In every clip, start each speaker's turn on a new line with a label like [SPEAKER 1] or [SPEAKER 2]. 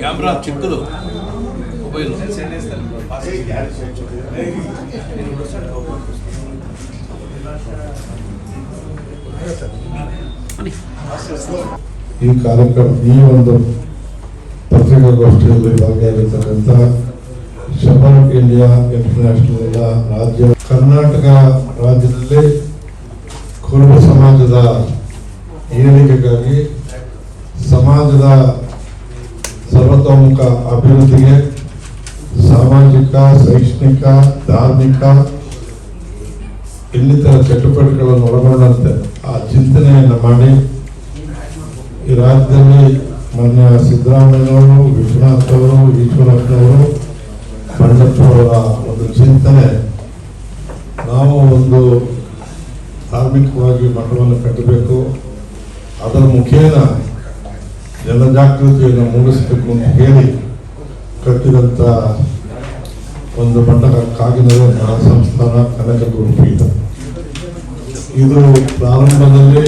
[SPEAKER 1] Camera ಚಿಕ್ಕದು mobile
[SPEAKER 2] ಈ ಕಾರ್ಯಕ್ರಮ, ಈ ಒಂದು ಪತ್ರಿಕಾಗೋಷ್ಠಿಯಲ್ಲಿ ಭಾಗಿಯಾಗಿರ್ತಕ್ಕಂಥ ಶಬರ್ ಇಂಡಿಯಾ ಇಂಟರ್ನ್ಯಾಷನಲ್ ರಾಜ್ಯ, ಕರ್ನಾಟಕ ರಾಜ್ಯದಲ್ಲಿ ಕುರುಬ ಸಮಾಜದ ಏಳಿಗೆಗಾಗಿ ಸಮಾಜದ ಸರ್ವತೋಮುಖ ಅಭಿವೃದ್ಧಿಗೆ ಸಾಮಾಜಿಕ, ಶೈಕ್ಷಣಿಕ, ಧಾರ್ಮಿಕ ಇನ್ನಿತರ ಚಟುವಟಿಕೆಗಳನ್ನು ಒಳಗೊಂಡಂತೆ ಆ ಚಿಂತನೆಯನ್ನು ಮಾಡಿ ಈ ರಾಜ್ಯದಲ್ಲಿ ಮಾನ್ಯ ಸಿದ್ದರಾಮಯ್ಯನವರು ವಿಶ್ವನಾಥ್ ಅವರು ಈಶ್ವರಪ್ಪನವರು ಬಂಡಪ್ಪನವರ ಒಂದು ಚಿಂತನೆ. ನಾವು ಒಂದು ಧಾರ್ಮಿಕವಾಗಿ ಮಠವನ್ನು ಕಟ್ಟಬೇಕು. ಅದರ ಮುಖೇನ ಜನಜಾಗೃತಿಯನ್ನು ಮೂಡಿಸಬೇಕು ಅಂತ ಹೇಳಿ ಕಟ್ಟಿದಂಥ ಒಂದು ಕಾಗಿನವೇ ಕಾಗಿನೆಲೆ ಮಹಾಸಂಸ್ಥಾನ ಕನಕ ಗುರುಪೀಠ ಇದು. ಪ್ರಾರಂಭದಲ್ಲಿ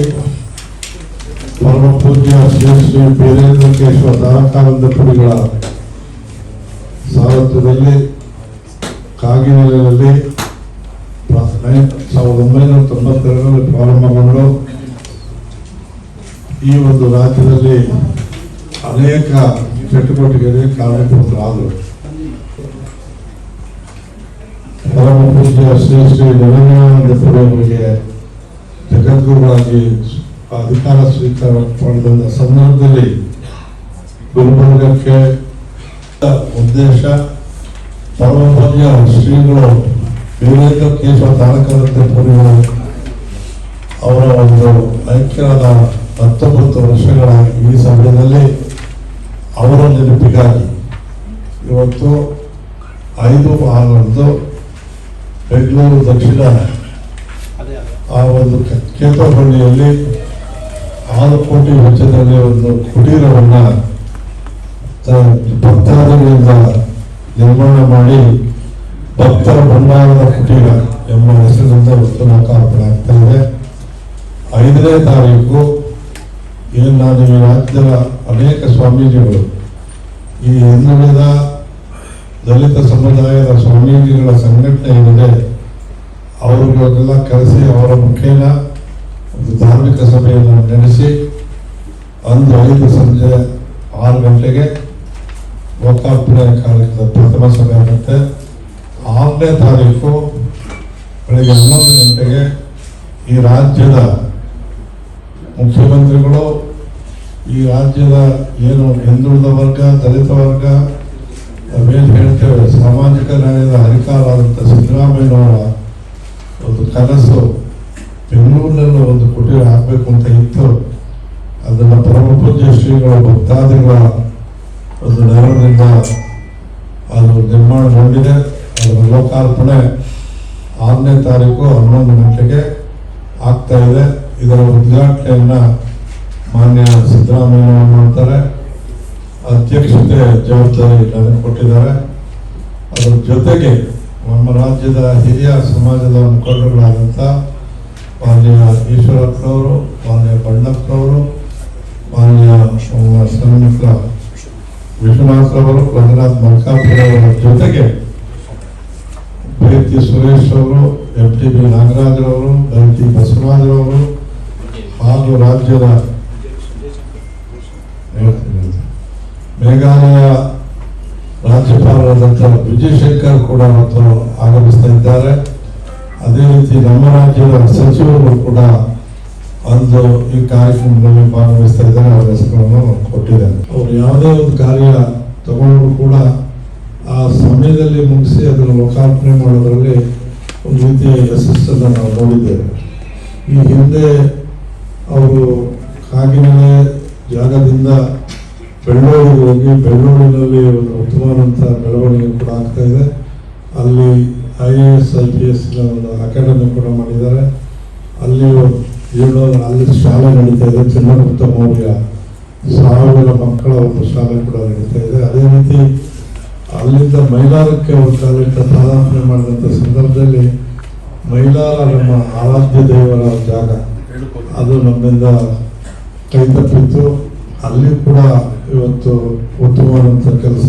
[SPEAKER 2] ಪರಮ ಪೂಜ್ಯ ಶ್ರೀ ಶ್ರೀ ಬೀರೇಂದ್ರ ಕೇಶವ ದಾನಕಾನಂದ ಪುರಿಗಳ ಸಾರಥ್ಯದಲ್ಲಿ ಕಾಗಿನೆಲೆಯಲ್ಲಿ ಸಾವಿರದ ಒಂಬೈನೂರ ತೊಂಬತ್ತೆರಡರಲ್ಲಿ ಪ್ರಾರಂಭಗೊಂಡು ಈ ಒಂದು ರಾಜ್ಯದಲ್ಲಿ ಅನೇಕ ಚಟುವಟಿಕೆಗಳಿಗೆ ಕಾರಣೀಭೂತರಾದರು ಪರಮ ಪೂಜ್ಯ ಶ್ರೀ ಶ್ರೀ ಅವರಿಗೆ ಜಗದ್ಗುರುವಾಗಿ ಅಧಿಕಾರ ಸ್ವೀಕಾರ ಮಾಡಿದ ಸಂದರ್ಭದಲ್ಲಿ ಗುಲ್ಬರ್ಗಕ್ಕೆ ಉದ್ದೇಶ ಪರಮಪೂಜ್ಯ ಶ್ರೀಗಳು ವಿವೇಕ ಕೇಶವ ತಾರಕರಂತೆ ಪುರಿಗಳು ಅವರ ಒಂದು ಐಕ್ಯರಾದ ಹತ್ತೊಂಬತ್ತು ವರ್ಷಗಳ ಈ ಸಮಯದಲ್ಲಿ ಅವರ ನೆನಪಿಗಾಗಿ ಇವತ್ತು ಐದು ಆರರಂದು ಬೆಂಗಳೂರು ದಕ್ಷಿಣ ಆ ಒಂದು ಕೇತಹಳ್ಳಿಯಲ್ಲಿ ಆರು ಕೋಟಿ ವೆಚ್ಚದಲ್ಲಿ ಒಂದು ಕುಟೀರವನ್ನು ಭಕ್ತಾದಿಗಳಿಂದ ನಿರ್ಮಾಣ ಮಾಡಿ ಭಕ್ತರ ಬಂಡಾರದ ಕುಟೀರ ಎಂಬ ಹೆಸರಿನಿಂದ ಉತ್ತಮ ಲೋಕಾರ್ಪಣೆ ಆಗ್ತಾ ಇದೆ. ಐದನೇ ತಾರೀಕು ಏನು ಈ ರಾಜ್ಯದ ಅನೇಕ ಸ್ವಾಮೀಜಿಗಳು ಈ ಹಿಂದುಳಿದ ದಲಿತ ಸಮುದಾಯದ ಸ್ವಾಮೀಜಿಗಳ ಸಂಘಟನೆ ಏನಿದೆ ಅವರುಗಳನ್ನೆಲ್ಲ ಕರೆಸಿ ಅವರ ಮುಖೇನ ಒಂದು ಧಾರ್ಮಿಕ ಸಭೆಯನ್ನು ನಡೆಸಿ ಅಂದು ಐದು ಸಂಜೆ ಆರು ಗಂಟೆಗೆ ಲೋಕಾರ್ಪಣೆ ಕಾರ್ಯಕ್ರಮದ ಪ್ರಥಮ ಸಭೆ ಆಗುತ್ತೆ. ಆರನೇ ತಾರೀಕು ಬೆಳಗ್ಗೆ ಹನ್ನೊಂದು ಗಂಟೆಗೆ ಈ ರಾಜ್ಯದ ಮುಖ್ಯಮಂತ್ರಿಗಳು, ಈ ರಾಜ್ಯದ ಏನು ಹಿಂದುಳಿದ ವರ್ಗ, ದಲಿತ ವರ್ಗ ನಾವೇನು ಹೇಳ್ತೇವೆ, ಸಾಮಾಜಿಕ ನ್ಯಾಯದ ಹರಿಕಾರರಾದಂಥ ಸಿದ್ದರಾಮಯ್ಯನವರ ಒಂದು ಕನಸು ಬೆಂಗಳೂರಿನಲ್ಲಿ ಒಂದು ಕುಟೀರ ಹಾಕಬೇಕು ಅಂತ ಇತ್ತು. ಅದನ್ನು ಪರಮಪೂಜ್ಯ ಶ್ರೀಗಳ ಭಕ್ತಾದಿಗಳ ಒಂದು ನೆರವಿನಿಂದ ಅದು ನಿರ್ಮಾಣಗೊಂಡಿದೆ. ಅದರ ಲೋಕಾರ್ಪಣೆ ಆರನೇ ತಾರೀಕು ಹನ್ನೊಂದು ಗಂಟೆಗೆ ಆಗ್ತಾ ಇದೆ. ಇದರ ಉದ್ಘಾಟನೆಯನ್ನು ಮಾನ್ಯ ಸಿದ್ದರಾಮಯ್ಯ ಮಾಡ್ತಾರೆ. ಅಧ್ಯಕ್ಷತೆ ಜವಾಬ್ದಾರಿ ನನಗೆ ಕೊಟ್ಟಿದ್ದಾರೆ. ಅದರ ಜೊತೆಗೆ ನಮ್ಮ ರಾಜ್ಯದ ಹಿರಿಯ ಸಮಾಜದ ಮುಖಂಡರುಗಳಾದಂಥ ಮಾನ್ಯ ಈಶ್ವರಪ್ಪನವರು, ಮಾನ್ಯ ಬಣ್ಣಪ್ಪನವರು, ಮಾನ್ಯ ಶ್ರಮಿಕ ವಿಶ್ವನಾಥ್ರವರು ರಂಗನಾಥ್ ಮಲ್ಕಾಪುರವರ ಜೊತೆಗೆ ಪ್ರೀತಿ ಸುರೇಶ್ ಅವರು, ಎಂ ಟಿ ಬಿ ನಾಗರಾಜರವರು ಎಂ ಟಿ ಬಸವರಾಜರವರು ಹಾಗೂ ರಾಜ್ಯದ ಮೇಘಾಲಯ ರಾಜ್ಯಪಾಲರಾದಂತಹ ವಿಜಯಶಂಕರ್ ಕೂಡ ಮತ್ತು ಆಗಮಿಸ್ತಾ ಇದ್ದಾರೆ. ಅದೇ ರೀತಿ ನಮ್ಮ ರಾಜ್ಯದ ಸಚಿವರು ಕೂಡ ಒಂದು ಈ ಕಾರ್ಯಕ್ರಮದಲ್ಲಿ ಭಾಗವಹಿಸ್ತಾ ಇದ್ದಾರೆ. ಅವರ ಹೆಸರುಗಳನ್ನು ಕೊಟ್ಟಿದ್ದಾರೆ. ಅವರು ಯಾವುದೇ ಒಂದು ಕಾರ್ಯ ತಗೊಂಡ್ರು ಕೂಡ ಆ ಸಮಯದಲ್ಲಿ ಮುಗಿಸಿ ಅದನ್ನು ಲೋಕಾರ್ಪಣೆ ಮಾಡೋದರಲ್ಲಿ ಒಂದು ರೀತಿಯ ಯಶಸ್ಸನ್ನು ನಾವು ನೋಡಿದ್ದೇವೆ. ಈ ಹಿಂದೆ ಅವರು ಕಾಗಿನೆಲೆ ಜಾಗದಿಂದ ಬೆಳ್ಳೂರಿಗೆ ಹೋಗಿ ಬೆಳ್ಳೂರಿನಲ್ಲಿ ಒಂದು ಉತ್ತಮವಾದಂಥ ಬೆಳವಣಿಗೆ ಕೂಡ ಆಗ್ತಾ ಇದೆ. ಅಲ್ಲಿ I A S I P S ಒಂದು ಅಕಾಡೆಮಿ ಕೂಡ ಮಾಡಿದ್ದಾರೆ. ಅಲ್ಲಿ ಅಲ್ಲಿ ಶಾಲೆ ನಡೀತಾ ಇದೆ. ಚಿನ್ನಗುಪ್ತ ಮೌರ್ಯ ಸಾವಿರ ಮಕ್ಕಳ ಒಂದು ಶಾಲೆ ಕೂಡ ನಡೀತಾ ಇದೆ. ಅದೇ ರೀತಿ ಅಲ್ಲಿಂದ ಮೈಲಾರಕ್ಕೆ ಒಂದು ಕಾಲಕ್ಕೆ ಮಾಡಿದಂಥ ಸಂದರ್ಭದಲ್ಲಿ ಮೈಲಾರ ನಮ್ಮ ಆರಾಧ್ಯ ದೇವರ ಜಾಗ. ಅದು ನಮ್ಮಿಂದ ಕೈ ತಪ್ಪಿತ್ತು ಅಲ್ಲಿ ಕೂಡ ಇವತ್ತು ಉತ್ತಮವಾದಂಥ ಕೆಲಸ